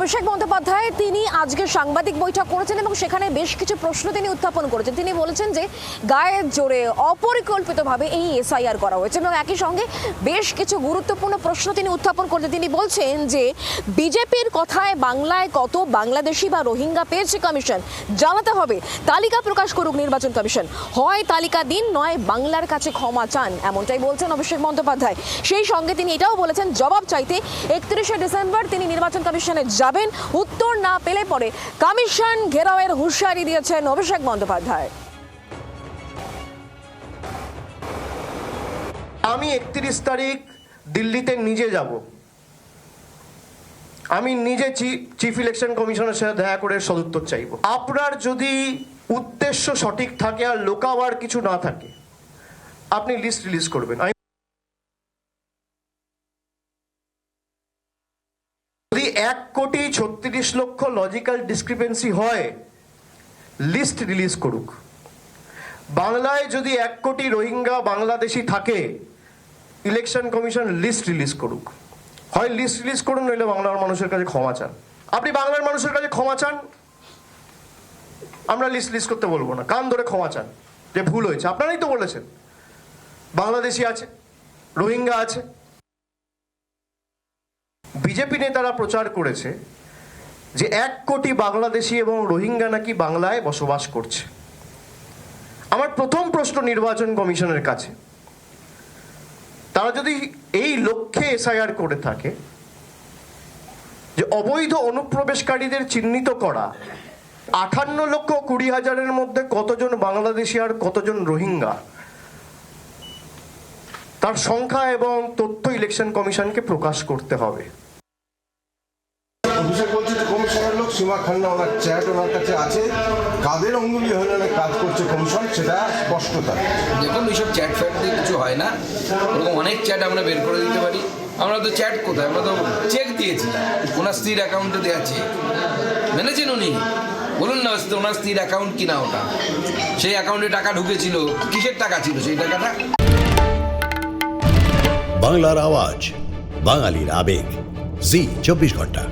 অভিষেক বন্দ্যোপাধ্যায়, তিনি আজকে সাংবাদিক বৈঠক করেছেন এবং সেখানে বেশ কিছু প্রশ্ন তিনি উত্থাপন করেছেন। তিনি বলেছেন যে, গায়ের জোরে অপরিকল্পিতভাবে এই এসআইআর করা হয়েছে এবং একই সঙ্গে বেশ কিছু গুরুত্বপূর্ণ প্রশ্ন তিনি উত্থাপন করেছেন। তিনি বলছেন যে, বিজেপির কথায় বাংলায় কত বাংলাদেশি বা রোহিঙ্গা পেয়েছে কমিশন, জানাতে হবে। তালিকা প্রকাশ করুক নির্বাচন কমিশন। হয় তালিকা দিন, নয় বাংলার কাছে ক্ষমা চান, এমনটাই বলছেন অভিষেক বন্দ্যোপাধ্যায়। সেই সঙ্গে তিনি এটাও বলেছেন, জবাব চাইতে একত্রিশে ডিসেম্বর তিনি নির্বাচন কমিশনে যাবেন উত্তর না পেলে পরে কমিশন ঘেরাওয়ের হুঁশিয়ারি দিয়েছেন অভিষেক বন্দ্যোপাধ্যায়। আমি একত্রিশ তারিখ দিল্লিতে নিজে যাব। আমি নিজে চিফ ইলেকশন কমিশনের সাথে দেখা করে সদুত্তর চাইব। আপনার যদি উদ্দেশ্য সঠিক থাকে আর লোকাবার কিছু না থাকে, আপনি লিস্ট রিলিজ করবেন। এক কোটি ছত্রিশ লক্ষ লজিক্যাল ডিসক্রিপেন্সি হয়, লিস্ট রিলিজ করুক। বাংলায় যদি এক কোটি রোহিঙ্গা বাংলাদেশি থাকে, ইলেকশন কমিশন লিস্ট রিলিজ করুক। হয় লিস্ট রিলিজ করুন, নইলে বাংলার মানুষের কাছে ক্ষমা চান। আপনি বাংলার মানুষের কাছে ক্ষমা চান? আমরা লিস্ট লিস্ট করতে বলব না। কান ধরে ক্ষমা চান। যে ভুল হয়েছে, আপনারাই তো বলেছেন। বাংলাদেশি আছে, রোহিঙ্গা আছে। বিজেপি নেতারা প্রচার করেছে যে এক কোটি বাংলাদেশি এবং রোহিঙ্গা নাকি বাংলায় বসবাস করছে। আমার প্রথম প্রশ্ন নির্বাচন কমিশনের কাছে, তারা যদি এই লক্ষ্যে এসআইআর করে থাকে যে অবৈধ অনুপ্রবেশকারীদের চিহ্নিত করা, আঠান্ন লক্ষ কুড়ি হাজারের মধ্যে কতজন বাংলাদেশি আর কতজন রোহিঙ্গা, তার সংখ্যা এবং তথ্য ইলেকশন কমিশনকে প্রকাশ করতে হবে। অভিষেক বলছে যে কমিশনের লোক সীমা খান্না ওনার চ্যাট ওনার কাছে আছে। কাদের অঙ্গুলি হয়ে কাজ করছে কমিশন সেটা স্পষ্টতা। দেখুন এইসব চ্যাট ফ্যাট দিয়ে কিছু হয় না। ওরকম অনেক চ্যাট আমরা বের করে দিতে পারি। আমরা তো চ্যাট কোথায়? আমরা তো চেক দিয়েছিলাম। ওনার স্ত্রীর অ্যাকাউন্টে দেওয়া চেক মেনেছেন উনি? বলুন না ওনার স্ত্রীর অ্যাকাউন্ট কিনা ওটা? সেই অ্যাকাউন্টে টাকা ঢুকেছিল। কিসের টাকা ছিল সেই টাকাটা? বাংলার আওয়াজ বাঙালির আবেগ। জি চব্বিশ ঘণ্টা।